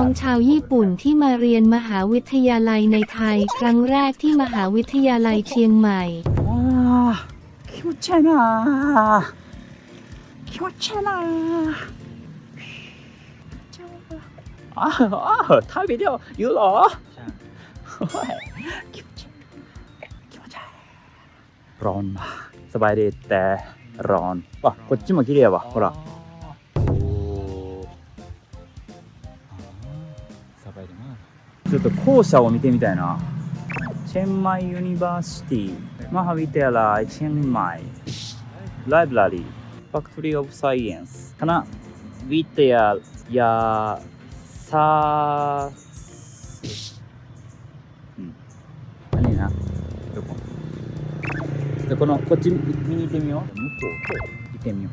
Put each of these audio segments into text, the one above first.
องๆชาวญี่ปุ่นที่มาเรียนมหาวิทยาลัยในไทย ครั้งแรกที่มหาวิทยาลัยเชียงใหม่ わあ気持ちいいな気持ちいいなああタビデオ言うのโอ้ย気持ちいい気持ちいいร้อนมากสบายดีแต่ร้อนว่ะこっちも綺麗やわほら 栄えてな。ちょっと校舎を見てみたいな。チェンマイユニバーシティマハビテライチェンマイライブラリーファクトリーオブサイエンスかな。ウィテヤやさうん。何な。どこ？ちこのこっち見に行ってみよう。向こう行ってみよ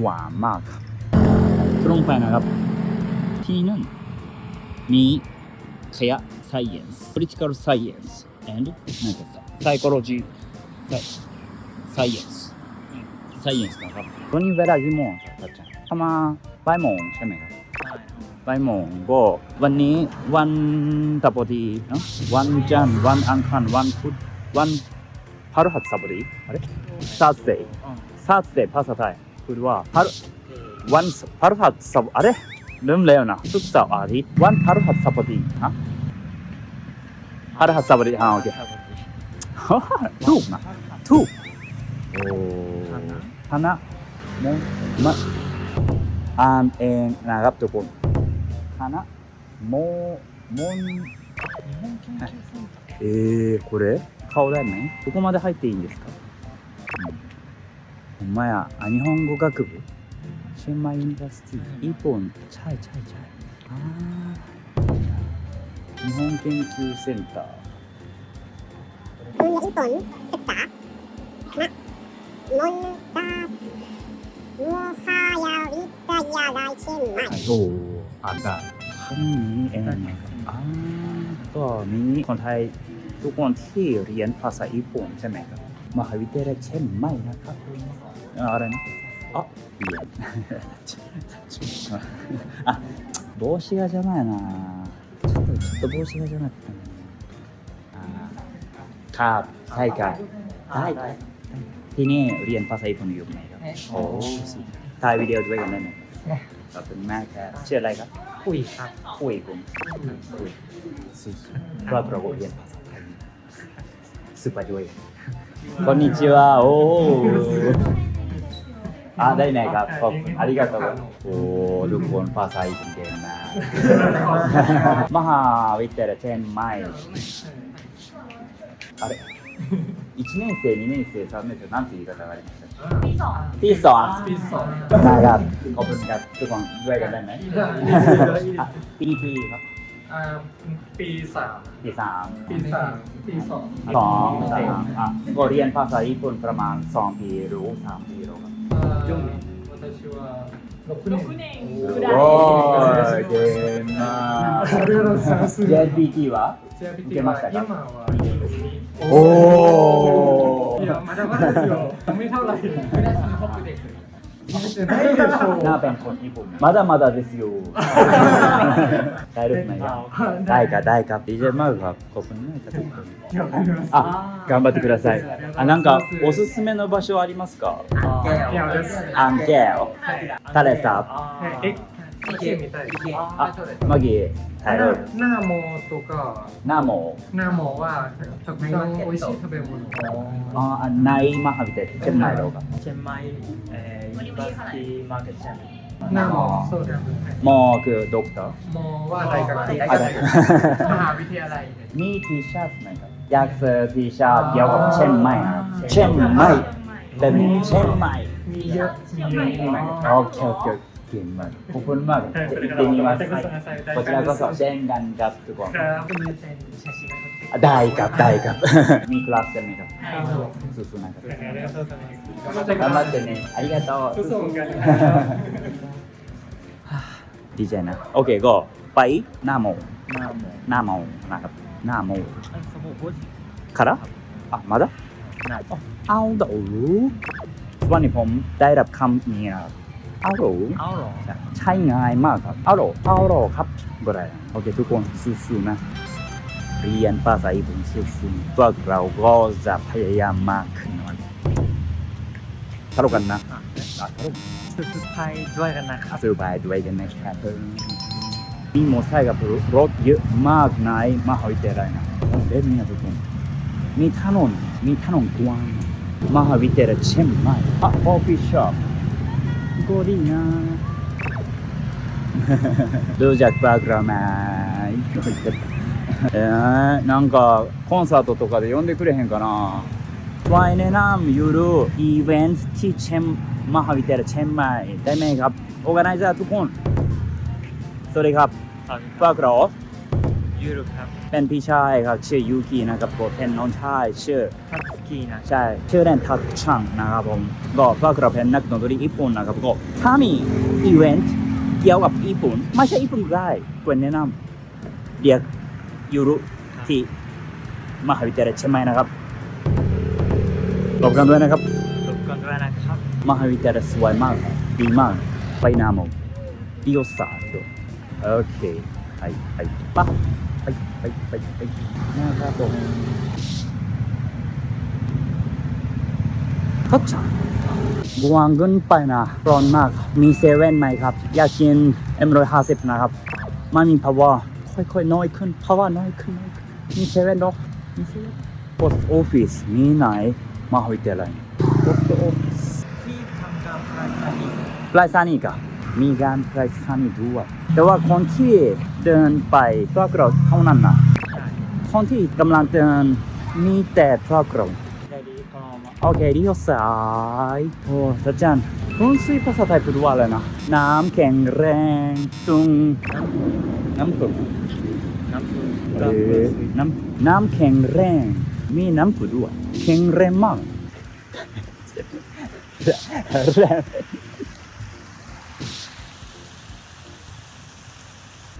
う。わーマーク。プロンパイナーが。Agapa. ตรงไปนะครับ ที่นั่นมีขยะ science political science and なんかさ psychology science science นะครับวันนี้เวลากี่โมงครับอาจารย์ประมาณบ่ายโมงใช่ไหมครับบ่ายโมงก็วันนี้วันตะบดีเนอะวันจันทร์วันอังคารวันพุธวันพฤหัสบดีあれ Thursday Thursday ภาษาไทยพูดว่าพฤวันพฤหัสบあれ ลืมแล้วนะศุกร์เสาร์อาทิตย์วันพฤหัสบดีฮะพฤหัสบดีอ่าโอเค ถูกนะถูกโอ้คณะมงมาอ่านเองนะครับทุกคนคณะโมมนえー、これ顔だよねここまで入っていいんですか、うん、ほんまやあ日本語学部 ชียงใหม่ยูนิเวอร์ซิตี้ญี่ปุ่น ใช่ใช่ใช่日本研究センター分野ญี่ปุ่นศึกษาคณะมนตาโมฮายาวิทยาลัยเชียงหมโอ้อานได้ขั้นนี้เองอ่าก็นี้คนไทยทุกคนที่เรียนภาษาญี่ปุ่นใช่ไหมครับมหาวิทยาลัยเช่นไหม่นะครับอะไรนะ あいいやあ帽子が邪魔やなちょっとちょっと帽子が邪魔やったねอ่าครับใช่ครับได้ได้ที่นี่เรียนภาษาญี่ปุ่นอยู่ไหมครับโอ้สิถ่ายวิดีโอด้วยกันได้ไหมขอบคุณมากครับชื่ออะไรครับ คุยครับ คุยคุณคุยสุว่าเราเรียนภาษาไทยสุภาพด้วยこんにちはโอ้ อ่าได้ไหนครับขอบคุณありがとうโอ้ทุกคนภาษาอินเดียนะมหาวิทยาลัยเชียงม่อะไร1年生、2年生、3年生、なんて言い方がありましたかピソン。ピソン。ピソン。長く、こぶんが、ทุกคนด้วยกันได้ไหมปีปีครับปีสามปีสามปีสามปีสองสองสามอะก็เรียนภาษาญี่ปุ่นประมาณสองปีรู้สามปีหรอ 6年ぐらいおー、ーごい。JPT は？受けましたか今はおおいや、まだまだですよ。おめでとうございま。す。ไม่ได้ないでしょ หน้าเป็นคนญี่ปุ่นมาだまだですよได้หรือไม่ครับได้ครับได้ครับดีใจมากครับขอบคุณมากครับทุกคน わかりましたあ、頑張ってください。あ、なんかおすすめの場所ありますか？いやですアンケーオ。誰さ？ええ 来てみたいあ、マギー、タイロหน้าโมとかナモ。หน้าโมはたくさん美味しい食べ物あ、あないマハビテ、チェンマイロが。เชียงใหม่เอ่อยูนิเวอร์ซิตี้มาร์เก็ตเซ็น หน้าโมそうですもうคือドクター。โมว่า大学あ、だมหาวิทยาลัย นี่ทีชาร์ตไหมครับอยากเจอทีชาร์ตเกี่ยวกับเชียงใหม่นะครับเชียงใหม่เป็นเชียงใหม่ มีเยอะมีเยอะ โอเคโอเค เก่งมากขอบคุณมากจะ行ってみますこちらこそเช่นกันครับทุกคน ครับ 写真が撮って อ่ะได้ครับได้ครับ มีคลาสใช่ไหมครับสู้ๆนะครับ ありがとうございます頑張ってねありがとうそうそうดีใจนะ โอเคก็ไปหน้าโม หน้าโม หน้าโมนะครับหน้าโม อันสมุทรพูด からあまだ หน้า เอาเดอวันนี้ผมได้รับคำนี้นะครับ เ อาโรเอาเหรอใช้ง่ายมากครับเอาโรเอาโรครับก็ได้โอเคทุกคนสู้ๆนะเรียนภาษาญี่ปุ่นสู้ๆพวกเราก็จะพยายามมากขึ้นหน่อยทะเลาะกันนะอะอะทะเลาะสุดท้ายด้วยกันนะครับสบายด้วยกันนะครับมีมอเตอร์ไซค์กับรถเยอะมากในมหาวิทยาลัยนะเด็กนี่นะทุกคนมีถนนมีถนนกว้างมหาวิทยาลัยเชียงใหม่อะคอฟฟี่ช็อป Korea. Rujak Bagrama. えー、なんかコンサートとかで呼んでくれへんかな Vai Nam Yuru Event T Chem Mahavitera Chiang Mai ได้ไหมครับ o r g a n i z e r ทุกคน สวัสดีครับ ปากเรา Europe ครับ เป็นพี่ชายครับชื่อยูกินะครับผมเป็นน้องชายชื่อทัตสกีนะใช่ชื่อเล่นทักชังนะครับผมก็พวกเราเป็นนักดนตรีญี่ปุ่นนะครับก็ถ้ามีอีเวนต์เกี่ยวกับญี่ปุ่นไม่ใช่ญี่ปุ่นก็ได้ควรแนะนำเรียกยูรุที่มหาวิทยาลัยเชียงใหม่นะครับตบกันด้วยนะครับรบกวนด้วยนะครับ มหาวิทยาลัยสวยมากดีมากไปนาโมดิโอซาโตโอเคไปไปปะ ไปไปไปไปนะครับผมครับจ้าบวงเกินไปนะร้อนมาก มีเซเว่นไหมครับ อยากกินเอ็มร้อยห้าสิบนะครับไม่มีภาวะค่อยๆน้อยขึ้นภาวะน้อยขึ้นน้อยขึ้นมีเซเว่นหรอมีเซเว่น post office มีไหนมหาวิทยาลัย post office ที่ทำการพลายสนีปลายสานีกะ มีการปลายสานีด้วยแต่ว่าคนที่เดินไปพวกเราเท่านั้นนะคนที่กำลังเดินมีแต่พวกเราได้ดีก็มาโอเคเลี้ยวซ้ายโอ้สัจจันคุณซื้อภาษาไทยพูดว่าอะไรนะน้ำแข็งแรงตุงน้ำตุงน้ำพุเออน้ำน้ำแข็งแรงมีน้ำพุด้วยแข็งแรงมากแรง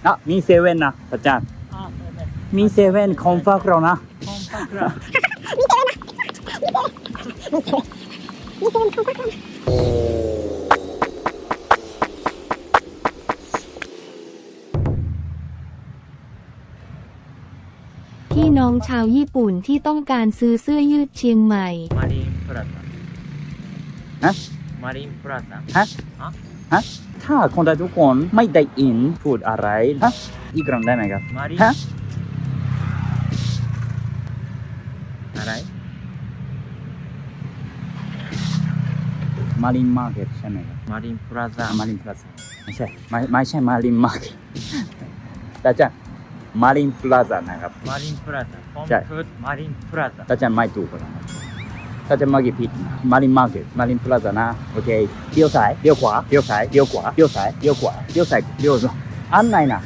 อะมีเซเว่นนะสัจจันอ่าไม่ไม่มีเซเว่นของฝากเรานะห้องพักเราพี่น้องชาวญี่ปุ่นที่ต้องการซื้อเสื้อยืดเชียงใหม่ มารีนพลาซาฮะมารีนพลาซาฮะฮะฮะ ถ้าคนไทยทุกคนไม่ได้อินพูดอะไรฮะอีกครั้งได้ไหมครับมารีนฮะอะไรมารินมาร์เก็ตใช่ไหมครับมารีนพลาซามารินพลาซาไม่ใช่ไม่ไม่ใช่มารินมาร์เก็ตแต่จะมารินพลาซานะครับมารีนพลาซาผมใช่พูดมารีนพลาซาแต่จะไม่ถูกนะครับ ถ้าจะมากี่ผิดมารินมาร์เก็ตมารินพลาซานะ โอเคเลี้ยวซ้ายเลี้ยวขวาเลี้ยวซ้ายเลี้ยวขวาเลี้ยวซ้ายเลี้ยวขวาเลี้ยวซ้ายเลี้ยวซ้ายอันไหนนะ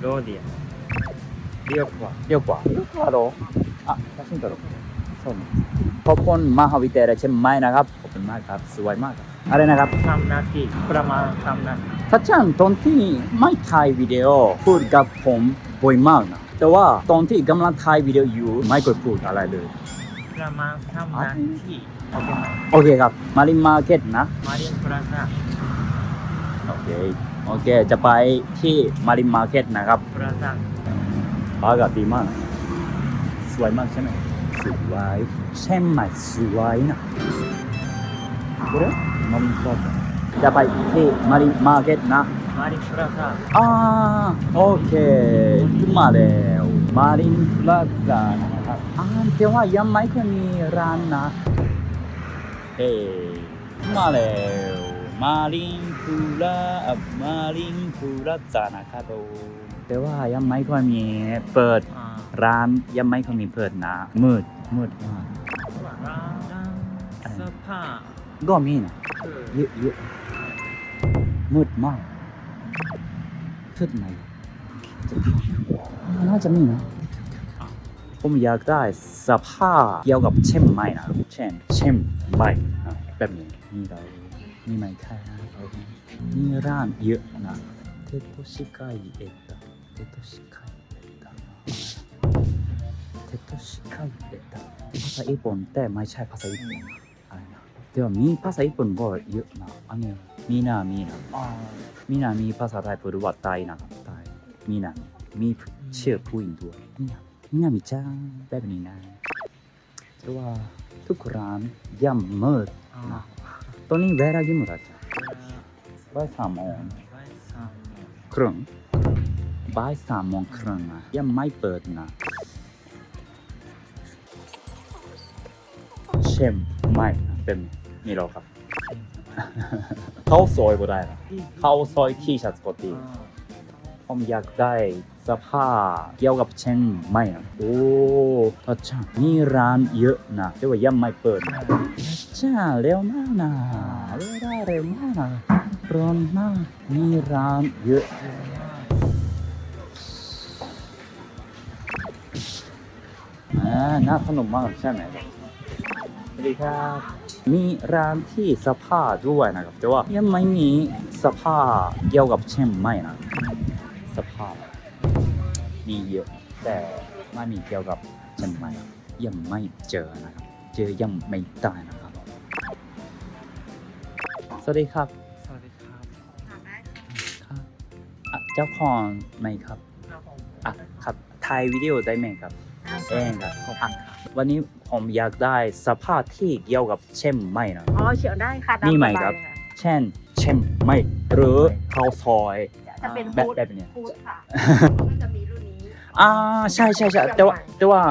โรเดียเรียกว่า เลี้ยวขวาเลี้ยวขวาเหรออ่ะ写真撮ろうそうねขอบคุณมหาวิทยาลัยเชียงใหม่นะครับขอบคุณมากครับสวยมากครับอะไรนะครับ สามนาทีประมาณสามนาที ถ้าจันตอนที่ไม่ถ่ายวิดีโอพูดกับผมบ่อยมากนะแต่ว่าตอนที่กำลังถ่ายวิดีโออยู่ไม่เคยพูดอะไรเลย ประมาณสามนาทีโอเคไหมโอเคครับ มารินมาร์เก็ตนะ มารีนพลาซาโอเค โอเค จะไปที่มารินมาร์เก็ตนะครับพลาซาบรรยากาศดีมาก สวยมากใช่ไหมสวยเช่นไหมสวยนะこれมารินพลาซ่าจะไปที่มารินมาร์เก็ตนะ มารีนพลาซาอ่าโอเค ขึ้นมาแล้ว มารินพลาซ่านะ ครับอ่าแต่ว่ายังไม่เคยมีร้านนะเอ้ขึ้นมาแล้วมารินพูลามารินพูลาซ่านะครับผมแต่ว่ายังไม่ค่อยมีเปิดอ่าร้านยังไม่ค่อยมีเปิดนะมืดมืดมากร้านเสื้อผ้าก็มีนะคือเยอะเยอะมืดมากทึดไหนน่าจะมีนะ ผมอยากได้สภาพเกี่ยวกับเช่นไม้นะเช่นเช่นไม้นะแบบนี้นี่เรามีไม้แค่โอเคมีร้านเยอะนะเทโตชิกายเอตะเทโตชิกายเอตะเทโตชิกายเอตะภาษาญี่ปุ่นแต่ไม่ใช่ภาษาญี่ปุ่นอะไรนะเทではมีภาษาญี่ปุ่นก็เยอะนะอันนี้มีนามีนะมีนามีภาษาไทยพูดว่าไตนะครับไตมีนามีชื่อผู้หญิงด้วยมีนา มีนามีจ้าแบบนี้นะแต่ว่าทุกร้านย่ำมืดอ๋อนะตอนนี้เวลากี่โมงแล้วจ๊ะบ่ายสามโมงไว้สามโมงครึ่งบ่ายสามโมงครึ่งนะยังไม่เปิดนะเช่มไม่นะเป็นนี่หรอครับ เข้าซอยก็ได้นะเข้าซอยที่ชัดก็ดีอ๋อ ผมอยากได้สื้อผ้าเกี่ยวกับเช่นไม่นะโอ้พระเจ้ามีร้านเยอะนะแต่ว่ายังไม่เปิดนะจ้าเร็วมากนะเร็วลาเร็วมากนะร้อนมากมีร้านเยอะอ่าน่าสนุกมากใช่ไหมสวัสดีครับมีร้านที่สื้อผ้าด้วยนะครับแต่ว่ายังไม่มีสื้อผ้าเกี่ยวกับเช่นไม่นะ มีเยอะ แต่ไม่มีเกี่ยวกับเช่นไม่ยังไม่เจอนะครับ เจอยังไม่ได้นะครับ สวัสดีครับ สวัสดีครับครับอะเจ้าของไหมครับครับผมอะครับถ่ายวิดีโอได้ไหมครับเองครับอะวันนี้ผมอยากได้สภาพที่เกี่ยวกับเช่นไม่นะอ๋อเฉียวได้ค่ะตามีไหมสายครับเลยะเช่น เช่นไม่หรือข้าวซอยจะเป็นแบบฟูดแบบเนี้ย ฟูดค่ะก็จะมีรุ่นนี้ อ่าใช่ใช่ใช่แต่ว่าแต่ว่า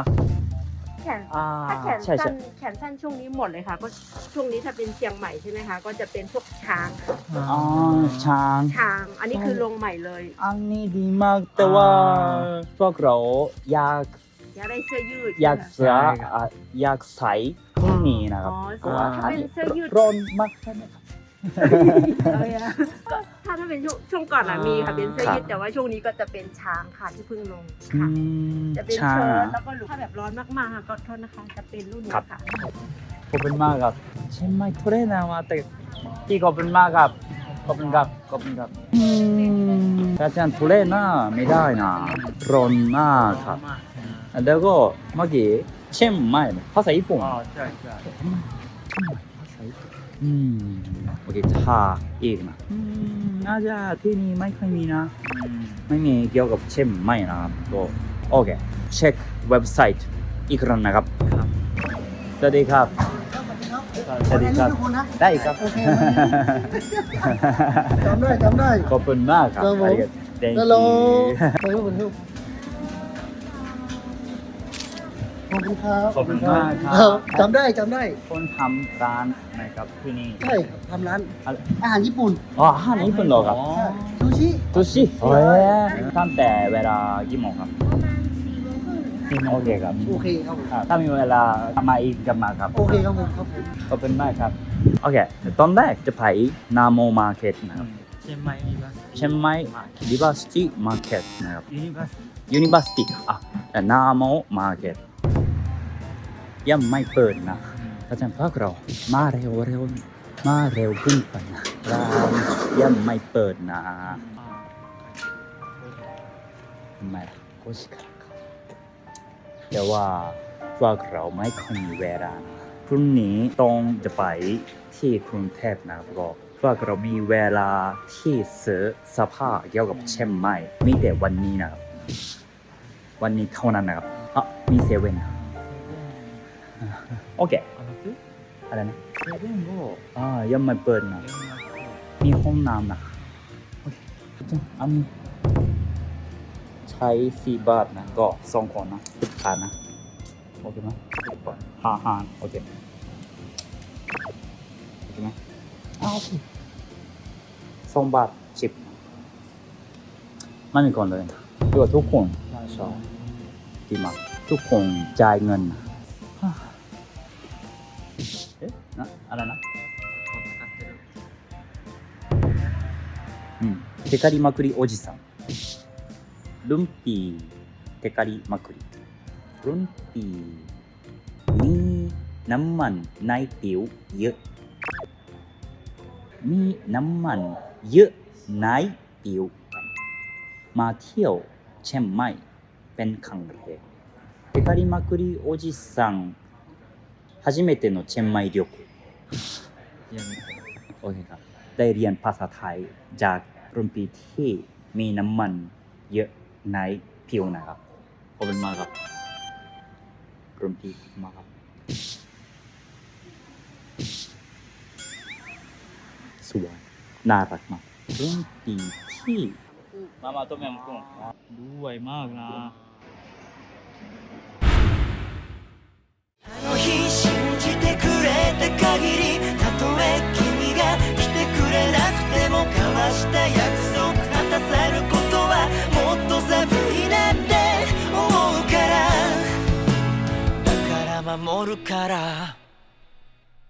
แขนอ่าถ้าแขนใช่ใช่สั้นแขนสั้นช่วงนี้หมดเลยค่ะ ก็ช่วงนี้ถ้าเป็นเชียงใหม่ใช่ไหมคะ ก็จะเป็นพวกช้างค่ะอ๋อช้าง ช้าง อันนี้คือลงใหม่เลยอันนี้ดีมากแต่ว่าพวกเราอยากอยากได้เสื้อยืดอยากเสืออะอยากใส่พรุ่งนี้นะครับอ๋อเพราะว่าถ้าเป็นเสื้อยืดร้อนมากใช่ไหมครับเอาเลยอะ ก็ถ้าถ้าเป็นช่วงช่วงก่อนอะมีค่ะเป็นเสื้อยืดครับแต่ว่าช่วงนี้ก็จะเป็นช้างค่ะที่เพิ่งลงอืค่ะ มจะเป็นช้าเชิ้งตแล้วก็หลุดถ้าแบบร้อนมากๆค่ะก็โทษนะคะจะเป็นรุ่นนี้ครับค่ะ ขอบคุณมากครับเช่นไม่ทุเรศนะว่าแต่พี่ขอบคุณมากครับขอบคุณครับขอบคุณครับอืมแต่อาจารย์ทุเรศนะไม่ได้นะร้อนมากครับมากนะแล้วก็เมื่อกี้เช่นไม่ภาษาญี่ปุ่น อ๋อใช่ใช่อืมโอเคถ้าอีกนะอืมน่าจะที่นี่ โอเคถ้าอีกนะน่าจะที่นี่ไม่ค่อยมีนะไม่มีเกี่ยว 음. 여기 차 이 나. 음, 아자 티니ก็โอเคเช็คเว็บไซต์อีกครั้งนะครับ.สวัสดีครับสวัสดีครับ ได้ครับ จำได้จำได้ ขอบคุณมากครับครับผม Thank you. ฮัลโหลไปรู้น บคุณครับขอบคุณมากครับครับ จำได้จำได้ คนทำร้านนะครับที่นี่ใช่ครับทำร้านอะไรอาหารญี่ปุ่น อ๋ออาหารญี่ปุ่นเหรอครับใช่ซูชิซูชิโอ้ยตั้งแต่เวลากี่โมงครับสี่โมงโอเคครับ โอเคครับผมอ่าถ้ามีเวลามาอีกกันมาครับ โอเคครับผมครับผมขอบคุณมากครับ โอเค ตอนแรกจะไปนาโมมาร์เก็ตนะครับเชียงใหม่ยูนิเวอร์ซิตี้เชียงใหม่ดิบาสตี้มาร์เก็ตนะครับยูนิเวอร์ซิตี้ยูนิเวอร์ซิตี้อะแต่นาโมมาร์เก็ต ยังไม่เปิดนะอาจารย์พวกเรามาเร็วเร็วมาเร็วขึ้นไปนะร้านยังไม่เปิดนะไมล่ะก็ชิคาแต่ว่าพวกเราไม่ค่อยมีเวลานะพรุ่งนี้ต้องจะไปที่กรุงเทพนะครับก็พวกเรามีเวลาที่ซื้อเสภาเกี่ยวกับเชียงใหม่มีแต่วันนี้นะครับวันนี้เท่านั้นนะครับอะมีเซเว่นครับ โอเคอะไรนะอ่ายังไม่เปิดนะมีห้องน้ำนะโอเคอันใช้สีบาทนะ ก็สองคนนะสิบบาทนะ โอเคไหมสิบบาทห้าห้าโอเค โอเคไหอ้าสองบาทสิบไม่มีก่อนเลยตัวทุกคนใช่ดีมากทุกคนจ่ายเงิน テカリまくりおじさん。ルンピー、テカリまくり。ルンピー、มีน้ำมันในติ๋วเยอะ มีน้ำมันเยอะในติ๋วมาเที่ยวเชียงใหม่เป็นครั้งแรกテカリまくりおじさん初めてのチェンマイ旅行 ยัง โอเคครับ ได้เรียนภาษาไทยจาก รุ่นพี่ที่มีน้ำมันเยอะในผิวนะครับขอบคุณมากครับรุ่นพี่มากครับ สวยน่ารักมากรุ่นพี่ที่มามาต้มยำกุ้งด้วยมากนะ あの日信じてくれた限りたとえ君が した約束果たせることはもっと寒いなって思うから。だから守るから。